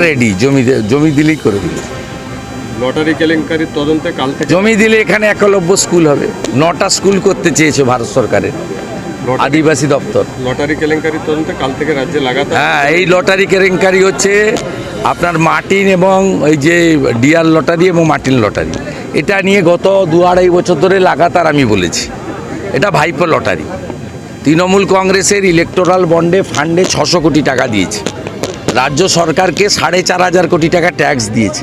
Ready জমি জমি দিলেই করে দিল। লটারি কেলেঙ্কারির তদন্তে কাল থেকে জমি দিলে এখানে একলব্য স্কুল হবে। নটা স্কুল করতে চেয়েছে ভারত সরকারের আদিবাসী দপ্তর। লটারি কেলেঙ্কারির তদন্তে কাল থেকে রাজ্যে লাগাতার হ্যাঁ এই লটারি কেলেঙ্কারি হচ্ছে আপনার মার্টিন এবং এই যে ডিয়ার লটারি এবং মার্টিন লটারি এটা নিয়ে গত দু আড়াই বছর ধরে লাগাতার আমি বলেছি। এটা ভাইপো লটারি তৃণমূল কংগ্রেসের ইলেকটোরাল বন্ডে ফান্ডে ছশো কোটি টাকা দিয়েছে। রাজ্য সরকারকে সাড়ে চার হাজার কোটি টাকা ট্যাক্স দিয়েছে।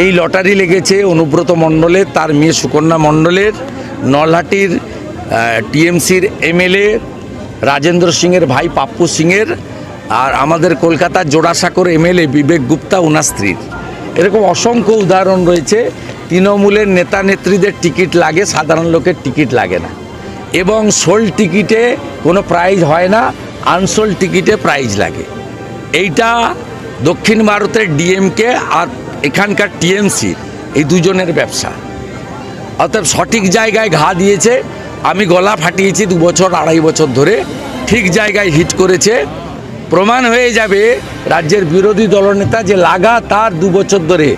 এই লটারি লেগেছে অনুব্রত মণ্ডলের, তার মেয়ে সুকন্যা মণ্ডলের, নলহাটির টিএমসির এমএলএ, রাজেন্দ্র সিংয়ের ভাই পাপ্পু সিংয়ের, আর আমাদের কলকাতার জোড়াসাঁকর এমএলএ বিবেক গুপ্তা ওনার স্ত্রীর। এরকম অসংখ্য উদাহরণ রয়েছে। তৃণমূলের নেতা নেত্রীদের টিকিট লাগে, সাধারণ লোকের টিকিট লাগে না। এবং সোল টিকিটে কোনো প্রাইজ হয় না, আনসোল টিকিটে প্রাইজ লাগে। এইটা দক্ষিণ ভারতের ডিএমকে আর এখানকার টিএমসি, এই দুজনের ব্যবসা। অর্থাৎ সঠিক জায়গায় ঘা দিয়েছে, আমি গলা ফাটিয়েছি দু বছর, আড়াই বছর ধরে, ঠিক জায়গায় হিট করেছে। প্রমাণ হয়ে যাবে রাজ্যের বিরোধী দলনেতা যে লাগাতার দু বছর ধরে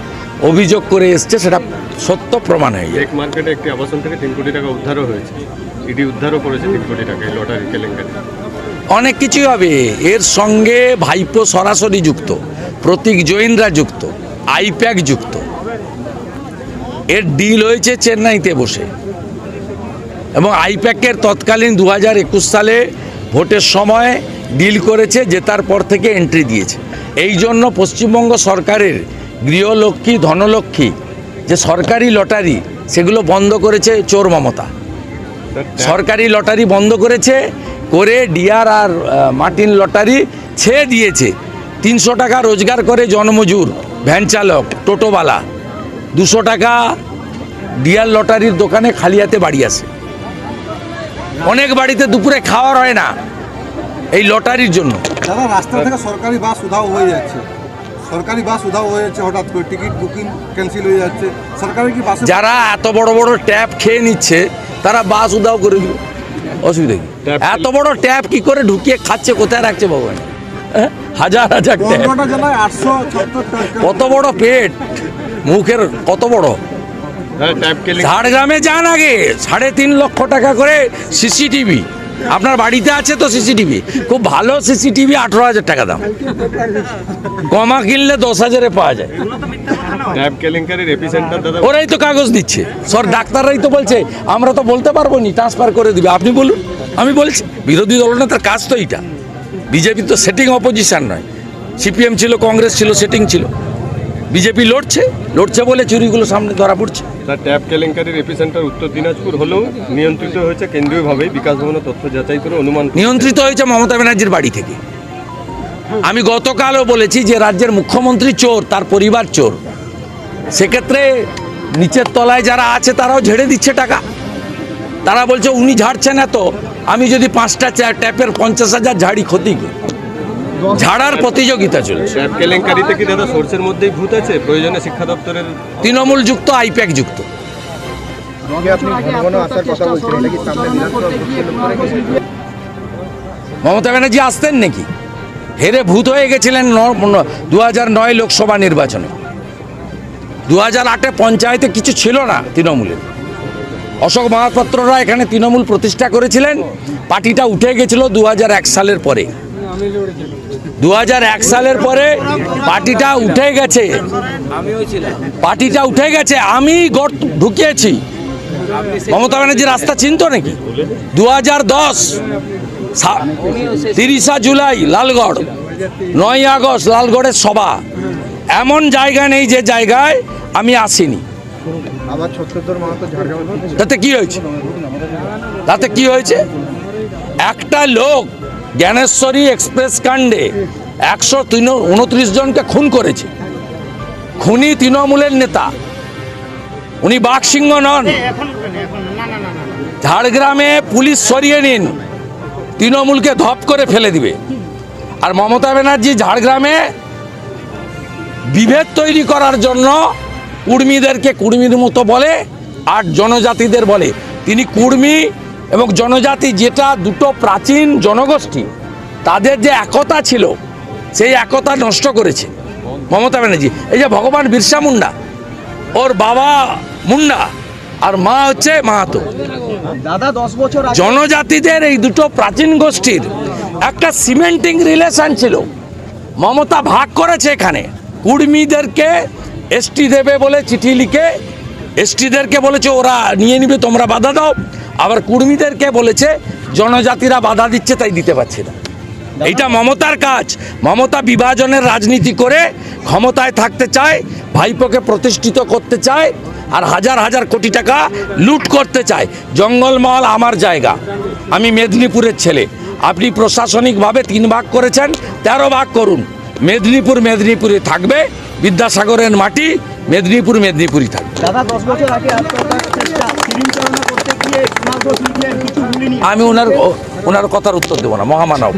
অভিযোগ করে এসছে, সেটা সত্য প্রমাণ হয়ে ব্রেক মার্কেটে একটি আবাসন থেকে তিন কোটি টাকা উদ্ধারও হয়েছে। ইডি উদ্ধারও করেছে তিন কোটি টাকা লটারি কেলেঙ্কারি। অনেক কিছুই হবে। এর সঙ্গে ভাইপো সরাসরি যুক্ত প্রতীক জৈনরা যুক্ত আইপ্যাক যুক্ত। এর ডিল হয়েছে চেন্নাইতে বসে। এবং আইপ্যাকের তৎকালীন দু হাজার একুশ সালে ভোটের সময় ডিল করেছে জেতার পর থেকে এন্ট্রি দিয়েছে। এই জন্য পশ্চিমবঙ্গ সরকারের গৃহলক্ষ্মী ধনলক্ষ্মী যে সরকারি লটারি সেগুলো বন্ধ করেছে চোর মমতা। সরকারি লটারি বন্ধ করেছে করে ডিআর আর মার্টিন লটারি ছেড়ে দিয়েছে। তিনশো টাকা রোজগার করে জনমজুর ভ্যান চালক টোটোওয়ালা। দুশো টাকা ডিয়ার লটারির দোকানে খালি হাতে বাড়ি আসে অনেক বাড়িতে দুপুরে খাওয়ার হয় না এই লটারির জন্য। দাদা রাস্তা থেকে সরকারি বাস উধাও হয়ে যাচ্ছে। সরকারি বাস উধাও হয়ে যাচ্ছে হঠাৎ করে টিকিট বুকিং ক্যান্সেল হয়ে যাচ্ছে। সরকারি কি বাসে যারা এত বড় বড় ট্যাপ খেয়ে নিচ্ছে তারা বাস উদাও করে দিল অসুবিধা কি? এত বড় ট্যাপ কি করে ঢুকিয়ে খাচ্ছে কোথায় রাখছে ভগবান? হ্যাঁ? হাজার হাজার ট্যাপ কত বড় পেট? মুখের কত বড়? হ্যাঁ ঝাড়গ্রামে যান আগে সাড়ে তিন লক্ষ টাকা করে সিসিটিভি আপনার বাড়িতে আছে তো সিসিটিভি খুব ভালো সিসিটিভি আঠেরো হাজার টাকা দাম। কমা কিনলে দশ হাজারে পাওয়া যায়। ওরাই তো কাগজ দিচ্ছে। সর ডাক্তাররাই তো বলছে আমরা তো বলতে পারব নি ট্রান্সফার করে দিবে। আপনি বলুন। আমি বলছি বিরোধী দলনেতার কাজ তো এইটা। বিজেপি তো সেটিং অপোজিশন নয়। সিপিএম ছিল কংগ্রেস ছিল সেটিং ছিল। বিজেপি লড়ছে লড়ছে বলে চুরিগুলো সামনে ধরা পড়ছে। তার ট্যাপ কেলেঙ্কারির এপিসেন্টার উত্তর দিনাজপুর হলেও নিয়ন্ত্রিত হয়েছে কেন্দ্রীয়ভাবে বিকাশ ভবনের তথ্য যাচাই করে অনুমান নিয়ন্ত্রিত হয়েছে মমতা ব্যানার্জির বাড়ি থেকে। আমি গতকালও বলেছি যে রাজ্যের মুখ্যমন্ত্রী চোর তার পরিবার চোর। সেক্ষেত্রে নিচের তলায় যারা আছে তারাও ঝেড়ে দিচ্ছে টাকা। তারা বলছে উনি ঝাড়ছেন এত আমি যদি পাঁচটা ট্যাপের পঞ্চাশ হাজার ঝাড়ি ক্ষতি কি ঝাড়ার প্রতিযোগিতা চলছে। ট্যাপ কেলেঙ্কারিতে কি দাদা সোর্সের মধ্যেই ভূত আছে? প্রয়োজনে শিক্ষা দপ্তরের তৃণমূল যুক্ত আইপ্যাক যুক্ত। মমতা ব্যানার্জি আসতেন নাকি? হেরে ভূত হয়ে গেছিলেন দু হাজার নয় লোকসভা নির্বাচনে। দু হাজার আটে পঞ্চায়েতে কিছু ছিল না তৃণমূলের। অশোক মহাপাত্ররা এখানে তৃণমূল প্রতিষ্ঠা করেছিলেন। পার্টিটা উঠে গেছিল দু হাজার এক সালের পরে। দু হাজার এক সালের পরে পার্টিটা উঠে গেছে। পার্টিটা উঠে গেছে, আমি গর্ত ঢুকিয়েছি। মমতা ব্যানার্জি রাস্তা চিনতো নাকি? দু হাজার দশ তিরিশা জুলাই, লালগড়। নয় আগস্ট, লালগড়ের সভা। এমন জায়গা নেই যে জায়গায় আমি আসিনি। আবার ছত্রধর মাহাতো তাতে কি হয়েছে? তাতে কি হয়েছে? একটা লোক জ্ঞানেশ্বরী এক্সপ্রেস কাণ্ডে একশো তিন উনত্রিশ জনকে খুন করেছে। খুনি তৃণমূলের নেতা। উনি বাঘসিংহ নন। ঝাড়গ্রামে পুলিশ সরিয়ে নিন। তৃণমূলকে ধপ করে ফেলে দিবে। আর মমতা ব্যানার্জি ঝাড়গ্রামে বিভেদ তৈরি করার জন্য কুর্মীদেরকে কুর্মীর মতো বলে আর জনজাতিদের বলে। তিনি কুর্মী এবং জনজাতি যেটা দুটো প্রাচীন জনগোষ্ঠী তাদের যে একতা ছিল সেই একতা নষ্ট করেছে। মমতা ব্যানার্জি এই যে ভগবান বিরসা মুন্ডা ওর বাবা মুন্ডা আর মা হচ্ছে মাহাতো। দাদা দশ বছর জনজাতিদের এই দুটো প্রাচীন গোষ্ঠীর একটা সিমেন্টিং রিলেশন ছিল। মমতা ভাগ করেছে এখানে। কুর্মীদেরকে এসটি দেবে বলে চিঠি লিখে এসটিদেরকে বলেছে ওরা নিয়ে নিবে তোমরা বাধা দাও। আবার কুর্মীদেরকে বলেছে জনজাতিরা বাধা দিচ্ছে তাই দিতে পারছে না। এইটা মমতার কাজ। মমতা বিভাজনের রাজনীতি করে ক্ষমতায় থাকতে চায় ভাইপোকে প্রতিষ্ঠিত করতে চায় আর হাজার হাজার কোটি টাকা লুট করতে চায়। জঙ্গলমহল আমার জায়গা। আমি মেদিনীপুরের ছেলে। আপনি প্রশাসনিকভাবে তিন ভাগ করেছেন তেরো ভাগ করুন। মেদিনীপুর মেদিনীপুরে থাকবে বিদ্যাসাগরের মাটি মেদিনীপুর মেদিনীপুরই থাকবে। আমি ওনার ওনার কথার উত্তর দেবো না মহামানব।